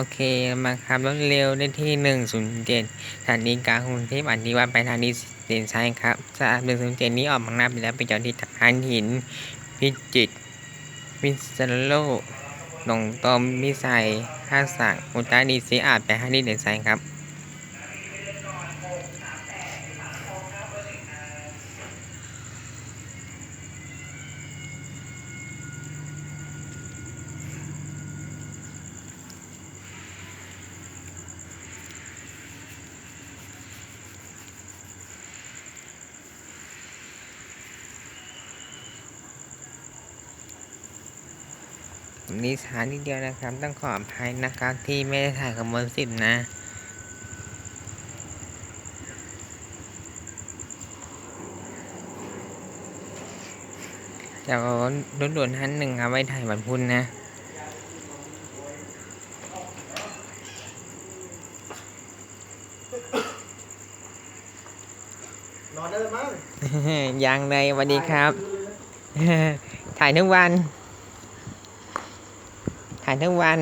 โอเคมาครับรถเร็วได้ที่หนึ่งศูนย์เจ็ดสถานีกลางกรุงเทพอันนี้ว่าไปทางนี้เด่นชัยครับสายหนึ่งศูนย์เจ็ดนี้ออกมางนาไปแล้วไปจอดที่ทานหิน พิจิตรพิษณุโลหนองตอมมิไซท่าสังอุตรดีซีอาจไปทางนี้เด่นชัยครับ นี่ช้านิดเดียวนะครับ ต้องขออภัยนะครับ ที่ไม่ได้ถ่ายขบวนสิบนะเดี๋ยวรถด่วนท่านหนึ่งครับไว้ถ่ายวันพุธนะนอนได้เลยมั้งยังเลยสวัสดีครับ ถ่ายทุกวัน ถ่ายทุกวัน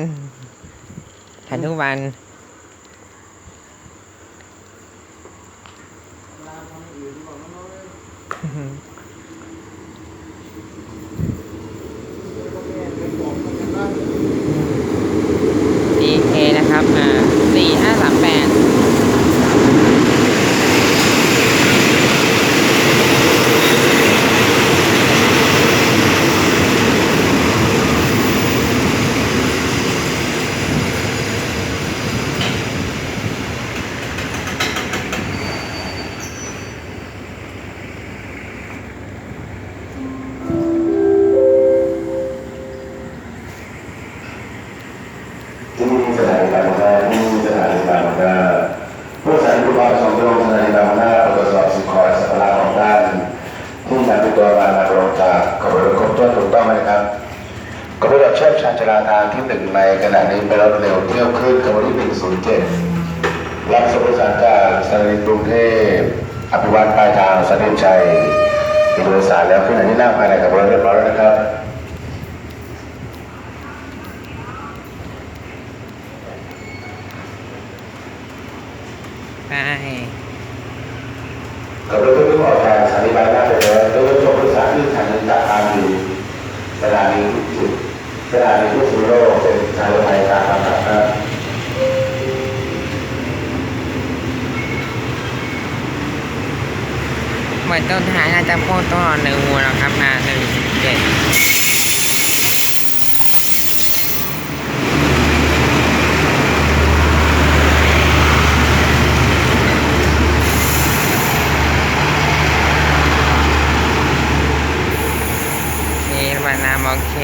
ถ่ายทุกวันอืมดีกว่าน้อยพ่อแม่เป็นบอกกันบ้าง DK นะครับ อ่าสี่ห้าสามแปด ที่นี่สถานีบางนาที่นี่สถานีบางนาผู้สารผู้ว่าสองตรงสถานีบางนาตรวจสอบสิคอยสัปดาห์ของด้านที่นำตัวมามาลงจากขบวนครบ ถ้วนถูกต้องไหมครับขบวนรถเชื่อมชานชราทางที่หนึ่งในขณะนี้เป็นรถเร็วเที่ยวขึ้นขบวนที่หนึ่งศูนย์เจ็ดรับสมุทรสาครจากสถานีกรุงเทพอภิวัตปลายทางสนามชัยมีโดยสารแล้วขึ้นอันนี้นั่งภายในขบวนเรียบร้อยแล้วนะครับไปกับรถตู้ออกจากสถานีบางนาไปแล้วรถตู้ผู้โดยสารที่สถานีจากทางอยู่สถานีทุกจุ ดสถานีทุกสุโลกเป็นสถานีบริการทางอากาศเหมือนต้นท้ายน่าจะโพดต้นหนึ่งหัวแล้วครับนะหนึ่งเจ็ดโอเคระบาน้ำโอเค